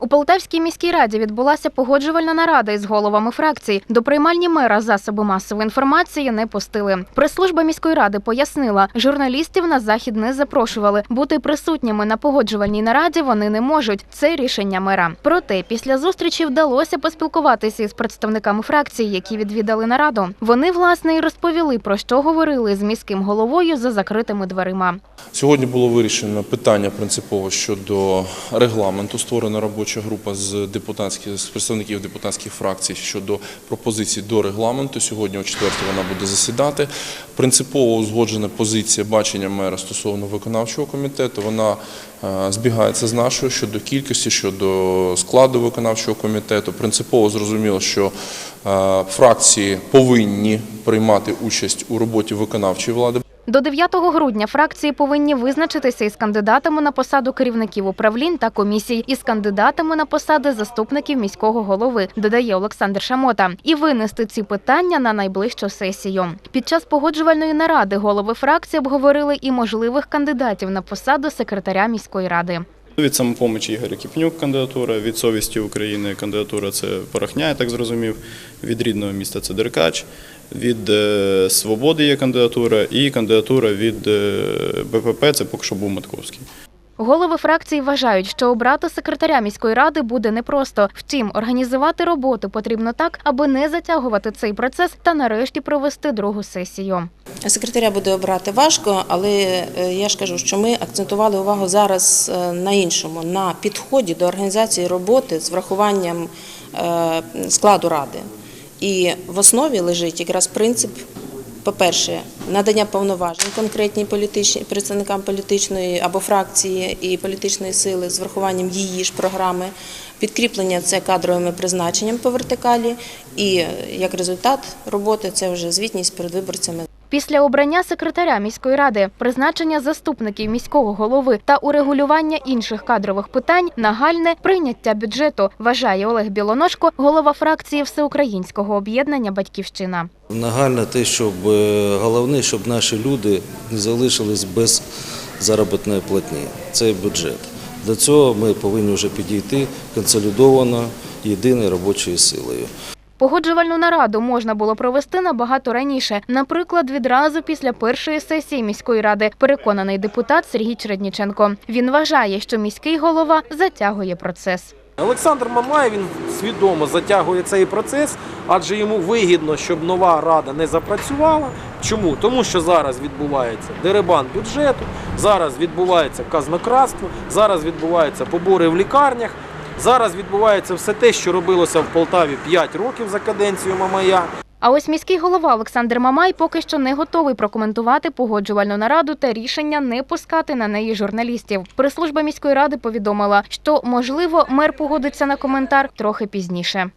У Полтавській міській раді відбулася погоджувальна нарада із головами фракцій. До приймальні мера засоби масової інформації не пустили. Прес-служба міської ради пояснила, журналістів на захід не запрошували. Бути присутніми на погоджувальній нараді вони не можуть. Це рішення мера. Проте після зустрічі вдалося поспілкуватися із представниками фракцій, які відвідали нараду. Вони власне і розповіли про що говорили з міським головою за закритими дверима. Сьогодні було вирішено питання принципово щодо регламенту. Створена робоча група з депутатських з представників депутатських фракцій щодо пропозицій до регламенту. Сьогодні о четвертій вона буде засідати. Принципово узгоджена позиція бачення мера стосовно виконавчого комітету. Вона е, збігається з нашою щодо кількості, щодо складу виконавчого комітету. Принципово зрозуміло, що е, фракції повинні приймати участь у роботі виконавчої влади. До 9 грудня фракції повинні визначитися із кандидатами на посаду керівників управлінь та комісій, із кандидатами на посади заступників міського голови, додає Олександр Шамота, і винести ці питання на найближчу сесію. Під час погоджувальної наради голови фракції обговорили і можливих кандидатів на посаду секретаря міської ради. Від самопомочі Ігор Кіпнюк кандидатура, від совісті України кандидатура це Порохня, я так зрозумів, від рідного міста це Деркач, від е, Свободи є кандидатура і кандидатура від е, БПП це поки що був Матковський. Голови фракції вважають, що обрати секретаря міської ради буде непросто. Втім, організувати роботу потрібно так, аби не затягувати цей процес та нарешті провести другу сесію. Секретаря буде обрати важко, але е, я ж кажу, що ми акцентували увагу зараз е, на іншому, на підході до організації роботи з врахуванням е, складу ради. І в основі лежить якраз принцип, по-перше, надання повноважень конкретній політичні представникам політичної або фракції і політичної сили з врахуванням її ж програми, підкріплення це кадровими призначенням по вертикалі, і як результат роботи це вже звітність перед виборцями. Після обрання секретаря міської ради, призначення заступників міського голови та урегулювання інших кадрових питань нагальне прийняття бюджету, вважає Олег Білоножко, голова фракції Всеукраїнського об'єднання Батьківщина. Нагально те, щоб е, головне, щоб наші люди не залишились без заробітної платні. Це бюджет. До цього ми повинні вже підійти консолідовано єдиною робочою силою. Погоджувальну нараду можна було провести набагато раніше, наприклад, відразу після першої сесії міської ради, переконаний депутат Сергій Чередніченко. Він вважає, що міський голова затягує процес. Олександр Мамай він свідомо затягує цей процес, адже йому вигідно, щоб нова рада не запрацювала. Чому? Тому що зараз відбувається деребан бюджету, зараз відбувається казнократство, зараз відбуваються побори в лікарнях, зараз відбувається все те, що робилося в Полтаві 5 років за каденцію Мамая. А ось міський голова Олександр Мамай поки що не готовий прокоментувати погоджувальну нараду та рішення не пускати на неї журналістів. Прес-служба міської ради повідомила, що можливо мер погодиться на коментар трохи пізніше.